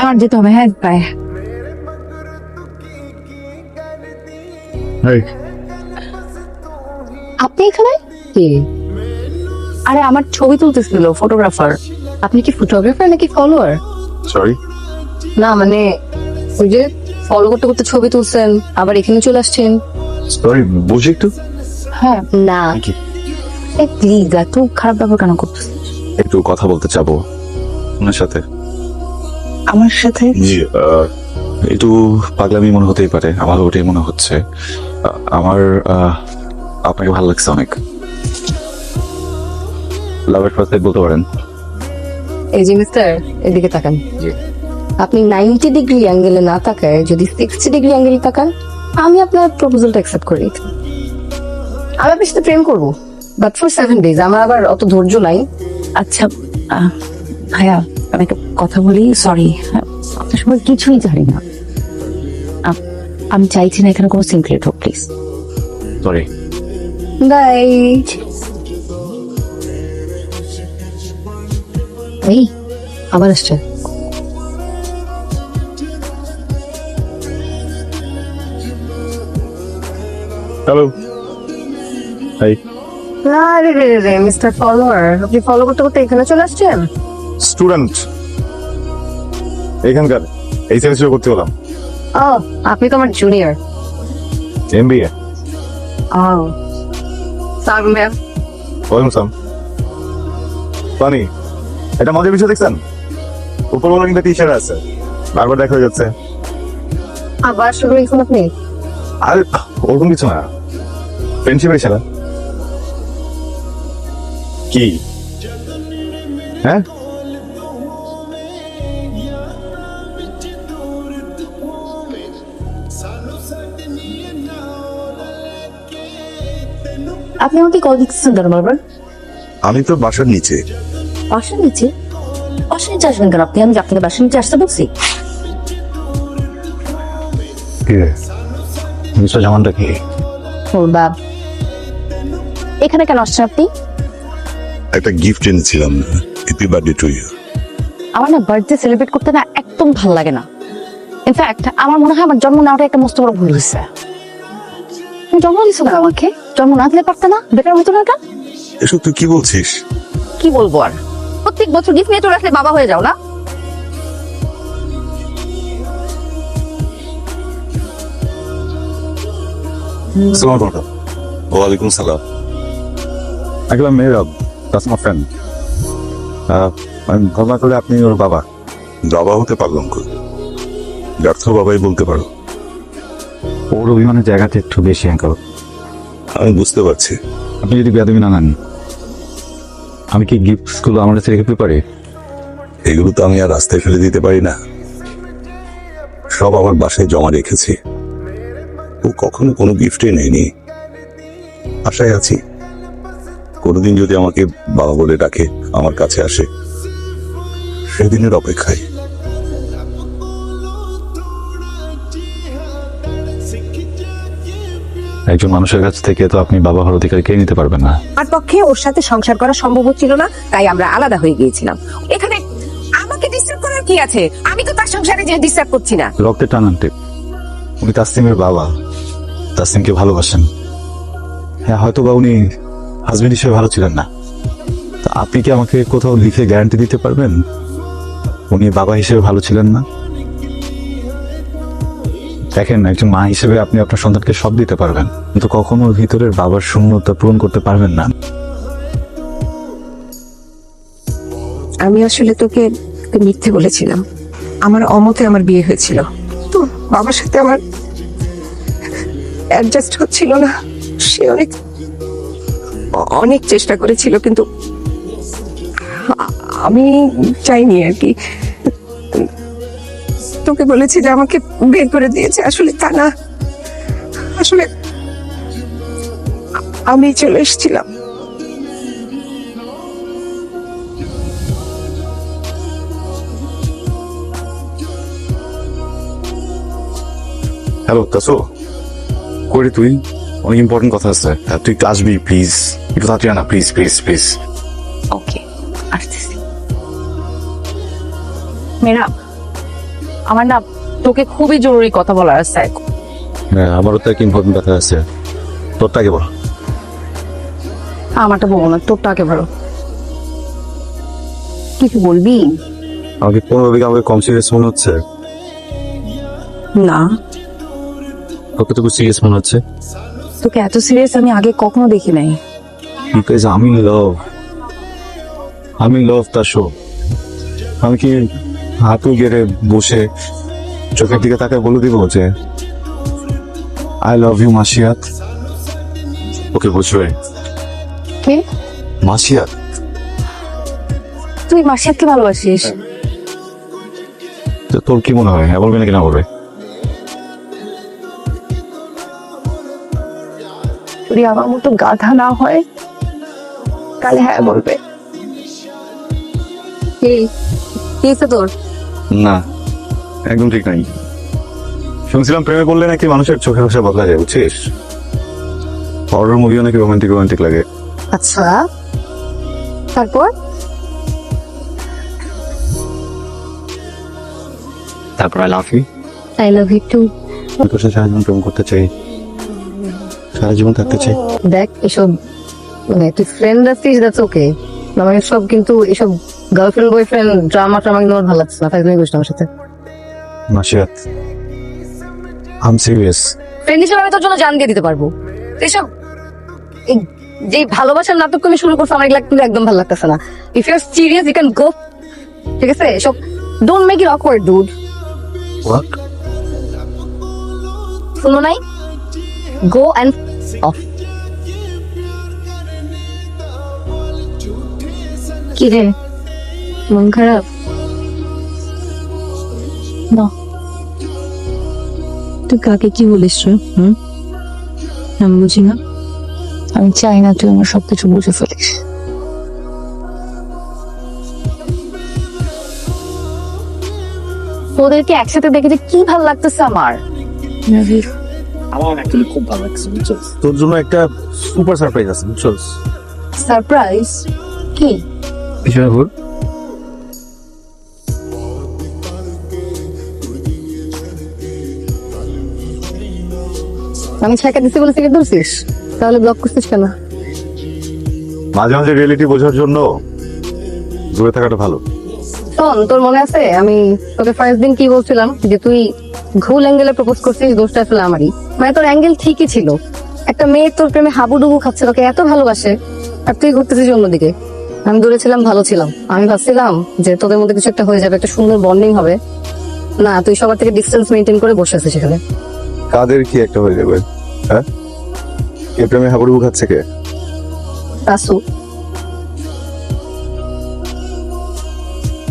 আমার যেতে হবে হ্যাঁ বাই আপনি এখানে? কি? আরে আমার ছবি তুলতেছিল ফটোগ্রাফার আপনি কি ফটোগ্রাফার নাকি ফলোয়ার সরি না মানে ওই যে ফলো করতে করতে ছবি তুলছেন আবার এখানে চলে আসছেন। সরি বুঝি একটু? হ্যাঁ। না? প্লিজ এত খারাপ ব্যবহার কেন করতেছেন একটু কথা বলতে চাবো ওনার সাথে। আমার সাথে? জি একটু পাগলামি মনে হতেই পারে আমার ওটাই মনে হচ্ছে। আমার আপনাকে ভালো লাগছে অনেক। লাভের ফার্স্ট বলতে পারেন? এই যে মিস্টার এদিকে তাকান। জি। আপনি নাইনটি ডিগ্রি অ্যাঙ্গেলে না তাকায় যদি সিক্সটি ডিগ্রি অ্যাঙ্গেলে তাকান আমি আপনার প্রপোজালটা অ্যাকসেপ্ট করি আমি আপনার সাথে প্রেম করব। বাট ফর সেভেন ডেজ আমার আবার অত ধৈর্য নাই। আচ্ছা আহ, ভাইয়া আমি একটা কথা বলি সরি আপনার সময় কিছুই জানি না। আম- আমি চাইছি না এখানে কোনো সিনক্রেট হোক প্লিজ সরি বাই এই আবার আসছে। হ্যালো আরে রে রে মিস্টার ফলোয়ার আপনি ফলো করতে করতে এখানে চলে আসছেন? স্টুডেন্ট এখানকার এই সেমিস্টার করতে হলাম ও আপনি তো আমার জুনিয়র এমবিএ ও স্যার ম্যাম ওয়েলকাম সাম পানি এটা মজার বিষয় দেখছেন? উপর বলা কিন্তু টি শার্ট আছে। বারবার দেখা যাচ্ছে। আবার শুরু এখন আপনি আর ওরকম কিছু না। ফ্রেন্ডশিপের ইশারা কি? হ্যাঁ? আপনি আমাকে কল দিচ্ছেন কেন বারবার? আমি তো বাসার নিচে। বাসার নিচে? বাসার নিচে আসবেন কেন আপনি? আমি আপনাকে বাসার নিচে আসতে বলছি? মিস্টার জামানটা কি? ওর বাপ। এখানে কেন আসছেন আপনি? একটা গিফট এনেছিলাম হ্যাপি বার্থডে টু ইউ আমার না বার্থডে সেলিব্রেট করতে না একদম ভালো লাগে না। ইনফ্যাক্ট আমার মনে হয় আমার জন্ম নেওয়াটা একটা মস্ত বড় ভুল হয়েছে। তুমি জন্ম দিছো না আমাকে? জন্ম না দিলে পারতে না? বেটার হতো না এটা? এসব তুই কি বলছিস? কি বলব আর? প্রত্যেক বছর গিফট নিয়ে চলে আসলে বাবা হয়ে যাও না? আসসালামু আলাইকুম। সালাম। Uncle Mehrab that's my friend আমি ঘটনা করে আপনি ওর বাবা? বাবা হতে পারলাম কই? ব্যর্থ বাবাই বলতে পারো। ওর অভিমানের জায়গাটা একটু বেশি আঙ্কেল আমি বুঝতে পারছি। আপনি যদি বেদমি না নেন আমি কি গিফটসগুলো আমার কাছে রেখে পারি? এগুলো তো আমি আর রাস্তায় ফেলে দিতে পারি না। সব আমার বাসায় জমা রেখেছি। ও কখনো কোনো গিফটই নেয়নি। আশায় আছি। কোনোদিন যদি আমাকে বাবা বলে ডাকে আমার কাছে আসে সেদিনের অপেক্ষায়। একজন মানুষের কাছ থেকে তো আপনি বাবা হওয়ার অধিকার কে নিতে পারবেন না। আমার পক্ষে ওর সাথে সংসার করা সম্ভব হচ্ছিল না তাই আমরা আলাদা হয়ে গিয়েছিলাম। এখানে আমাকে ডিস্টার্ব করার কি আছে? আমি তো তার সংসারে যে ডিস্টার্ব করছি না। রক্তের টান আনতে। উনি তাসিমের বাবা। তাসিমকে ভালোবাসেন। হ্যাঁ হয়তো বা উনি হাজবেন্ড হিসেবে ভালো ছিলেন না। তা আপনি কি আমাকে কোথাও লিখে গ্যারান্টি দিতে পারবেন? উনি বাবা হিসেবে ভালো ছিলেন না। দেখেন, একজন মা হিসেবে আপনি আপনার সন্তানকে সব দিতে পারবেন, কিন্তু কখনো ভিতরের বাবার শূন্যতা পূরণ করতে পারবেন না। আমি আসলে তোকে মিথ্যে বলেছিলাম। আমার অমতে আমার বিয়ে হয়েছিল। তো বাবার সাথে আমার অ্যাডজাস্ট হচ্ছিল না। সে অনেক অনেক চেষ্টা করেছিল, কিন্তু আমি চাইনি আর কি। তোকে বলেছি যে আমাকে বের করে দিয়েছে, আসলে তা না। আসলে আমি চলে এসেছিলাম। হ্যালো, তাসো। করি তুই? অনেক ইম্পর্টেন্ট কথা আছে। তুই একটু আসবি প্লিজ একটু তাড়াতাড়ি না প্লিজ প্লিজ প্লিজ ওকে আসতেছি। মেরা আমার না তোকে খুবই জরুরি কথা বলার আছে। হ্যাঁ আমারও তো একটা ইম্পর্টেন্ট কথা আছে। তোরটাকে বল। আমারটা বলব না তোরটাকে ভালো কিছু বলবি? আমাকে কোনোভাবে আমাকে কম সিরিয়াস মনে হচ্ছে? না। কতটুকু সিরিয়াস মনে হচ্ছে? তোকে এত সিরিয়াস আমি আগে কখনো দেখি নাই। বিকজ আমি লাভ আমি লাভ তার শো আমি কি হাতু গেড়ে বসে চোখের দিকে তাকে বলে দিব যে আই লাভ ইউ মাসিয়াত ওকে বুঝবে। কে? মাসিয়াত। তুই মাসিয়াতকে ভালোবাসিস। তো তোর কি মনে হয়? হ্যাঁ বলবে নাকি না বলবে? যদি আমার মতো গাধা না হয় তাহলে হ্যাঁ বলবে। কি? কি হয়েছে তোর? না একদম ঠিক নাই। শুনছিলাম প্রেমে বললে নাকি মানুষের চোখে ভাষা বদলা যায় বুঝছিস? হরর মুভিও নাকি রোমান্টিক রোমান্টিক লাগে। আচ্ছা। তারপর? তারপর I love you I love you too আমি তোর সাথে প্রেম করতে চাই। সারা জীবন থাকতে চাই। দেখ এসব মানে তুই ফ্রেন্ড আছিস দ্যাটস ওকে আমার সব কিন্তু এসব গার্লফ্রেন্ড বয়ফ্রেন্ড ড্রামা ট্রামা কিন্তু আমার ভালো লাগছে না। তাই তুমি বুঝতে আমার সাথে। মাসিয়াত আম সিরিয়াস ফ্রেন্ড হিসেবে আমি তোর জন্য জান দিয়ে দিতে পারব। এসব যে ভালোবাসার নাটক তুমি শুরু করছ আমার এগুলা কিন্তু একদম ভালো লাগতেছে না। If you are serious you can go ঠিক আছে? এসব don't make it awkward dude what শুনো নাই? Go and off. কি রে মন খারাপ? না। তুই কাকে কি বলিস হুম? আমি বুঝি না। আমি চাই না তুই আমার সবকিছু বুঝে ফেলিস। তোদেরকে একসাথে দেখে যে কি ভালো লাগতেছে আমার। আমার অ্যাকচুয়ালি খুব ভালো লাগছে বুঝছ তোর জন্য একটা সুপার সারপ্রাইজ আছে বুঝছ সারপ্রাইজ কি? পিছনে ঘুর আমি ছেঁকা দিচ্ছি বলে থেকে ধরছিস? তাহলে ব্লক করছিস কেন? মাঝে মাঝে রিয়েলিটি বোঝার জন্য দূরে থাকাটা ভালো। শোন তোর মনে আছে? আমি তোকে ফার্স্ট দিন কি বলছিলাম? যে তুই ভুল অ্যাঙ্গেলে প্রপোজ করছিস দোষটা আসলে আমারই। মানে তোর অ্যাঙ্গেল ঠিকই ছিল। একটা মেয়ে তোর প্রেমে হাবুডুবু খাচ্ছে তোকে এত ভালোবাসে আর তুই ঘুরতেছিস অন্যদিকে। আমি দূরে ছিলাম ভালো ছিলাম। আমি ভাবছিলাম যে তোদের মধ্যে কিছু একটা হয়ে যাবে একটা সুন্দর বন্ডিং হবে। না তুই সবার থেকে ডিস্টেন্স মেনটেন করে বসে আছিস সেখানে কাদের কি একটা হয়ে যাবে? হ্যাঁ? কে প্রেমে হাবুডুবু খাচ্ছে কে? তাসু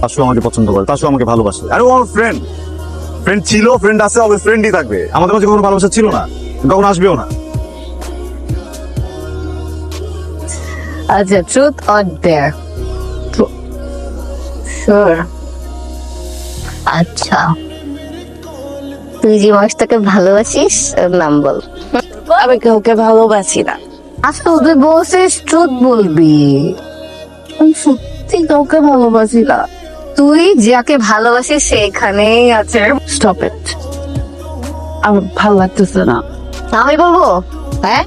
তাসু আমাকে পছন্দ করে তাসু আমাকে ভালোবাসে। আরে ও আমার ফ্রেন্ড ফ্রেন্ড ছিল ফ্রেন্ড আছে হবে ফ্রেন্ডই থাকবে। আমাদের মাঝে কোনো ভালোবাসা ছিল না কখন আসবেও না। আচ্ছা ট্রুথ অর ডেয়ার শিওর আচ্ছা। তুই যে মানুষটাকে ভালোবাসিস ওর নাম বল। আমি কাউকে ভালোবাসি না। আচ্ছা তুই বলছিস ট্রুথ বলবি। আমি সত্যি কাউকে ভালোবাসি না। তুই যাকে ভালোবাসিস সেখানেই আছে। স্টপ ইট আমার ভালো লাগতেছে না। আমি বলব হ্যাঁ?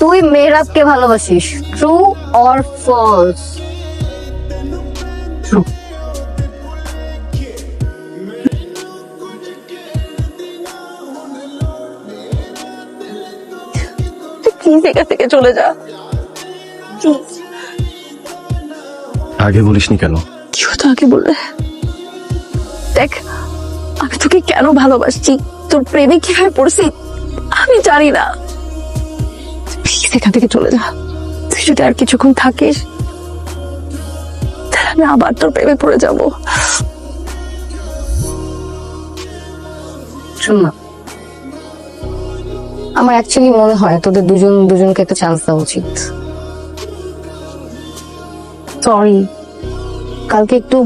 তুই মেহরাবকে ভালোবাসিস। ট্রু অর ফলস প্লিজ এখান থেকে চলে যা? আগে বলিসনি কেন? কি হতো আগে বললে? দেখ আমি তোকে কেন ভালোবাসছি? তোর প্রেমে কীভাবে পড়ছি? আমি জানি না। প্লিজ এখান থেকে চলে যা। তুই যদি আর কিছুক্ষণ থাকিস তাহলে আমি আবার তোর প্রেমে পড়ে যাব। শোন না আমার অ্যাকচুয়ালি মনে হয় তোদের দুজন দুজনকে একটা চান্স দেওয়া উচিত। সরি কালকে একটু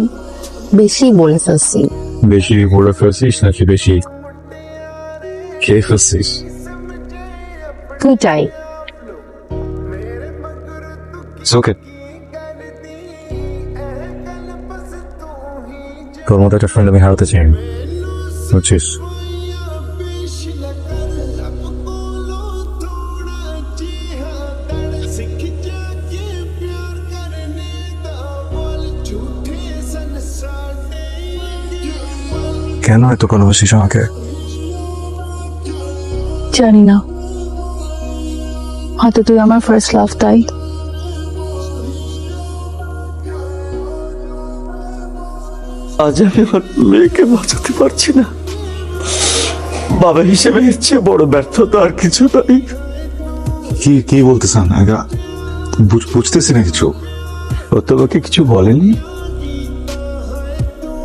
বেশি বলে ফেলছি। বেশি বলে ফেলছিস নাকি বেশি? খেয়ে ফেলছিস? তুই চাই। ওকে তোর মতো একটা ফ্রেন্ড আমি হারাতে চাই। বুঝছিস? কেন এত ভালোবাসিস আমাকে? জানি না হয়তো তুই আমার ফার্স্ট লাভ তাই? আজ আমি আমার মেয়েকে বাঁচাতে পারছি না। বাবা হিসেবে চেয়ে বড় ব্যর্থতা আর কিছু নাই। কি কি বলতেছেন আগা বুঝ- বুঝতেছি না কিছু। ও তোমাকে কিছু বলেনি?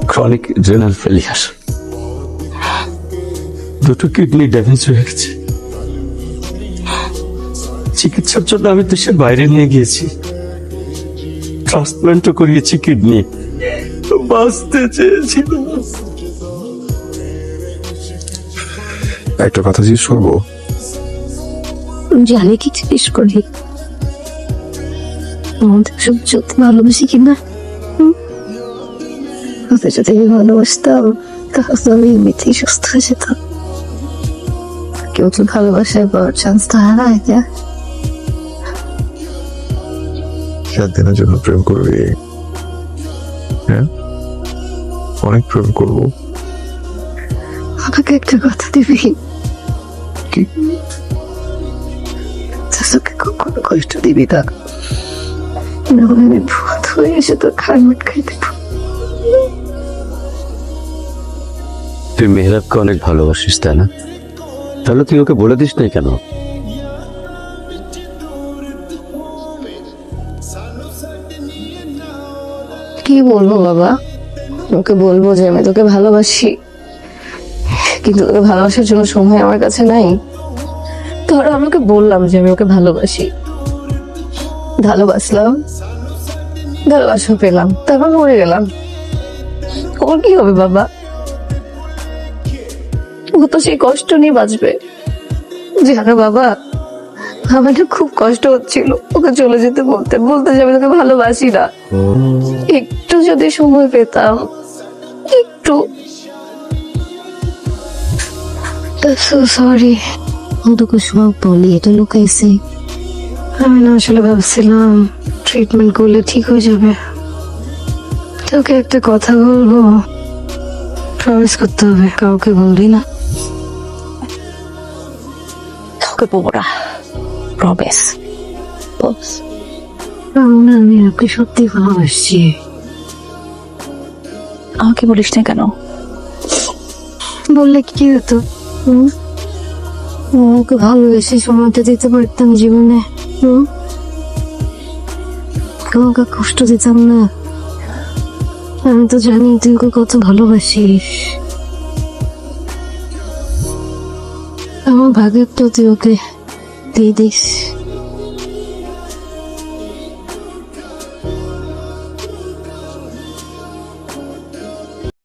ক্রনিক রেনাল ফেলিয়ার দুটো কিডনি ড্যামেজ হয়ে গেছে। চিকিৎসার জন্য আমি দেশের বাইরে নিয়ে গিয়েছি। ট্রান্সপ্লান্টও করিয়েছি কিডনি বাঁচতে চেয়েছিল একটা কথা জিজ্ঞেস করব? জানি কি জিজ্ঞেস করি? আমাদের সব সত্যি ভালোবাসি কিনা হুম? ওদের যদি আমি ভালোবাসতাম তাহলে আমি এমনিতেই সুস্থ হয়ে যেতাম। কেউ তো ভালোবাসায় পাওয়ার চান্স না এটা সাত দিনের জন্য প্রেম করবি। হ্যাঁ? অনেক প্রেম করব। আমাকে একটা কথা দিবি? কি? কখনো কষ্ট দিবি না। নাহলে আমি ভূত হয়ে এসে তোর খারমাট খাই দেবো। তুই মেহরাবকে অনেক ভালোবাসিস তাই না? তাহলে তুই ওকে বলে দিস নাই কেন? কি বলব বাবা? ওকে বলব যে আমি তোকে ভালোবাসি। কিন্তু তোকে ভালোবাসার জন্য সময় আমার কাছে নাই। ধরো আমি ওকে বললাম যে আমি ওকে ভালোবাসি। ভালোবাসলাম। ভালোবাসা পেলাম। তারপর মরে গেলাম। ওর কি হবে বাবা? ও তো সেই কষ্ট নিয়ে বাঁচবে। জানো বাবা আমার না খুব কষ্ট হচ্ছিল। ওকে চলে যেতে বলতে বলতে যাবে তোকে ভালোবাসি না। একটু যদি সময় পেতাম একটু। সরি তোকে সব বলি এটা লুকাইছে। আমি না আসলে ভাবছিলাম ট্রিটমেন্ট করলে ঠিক হয়ে যাবে। তোকে একটা কথা বলব। প্রমিস করতে হবে কাউকে বলবি না। না প্রমিস বস আমি ওকে সত্যি ভালোবাসছি। আমাকে বলিস না কেন? বললে কি হতো? হুম? ওকে ভালোবেসে সময়টা দিতে পারতাম জীবনে। কাউকে কষ্ট দিতাম না। আমি তো জানি তুই কত ভালোবাসিস। ভাগের তো তুই ওকে দিয়ে দিস।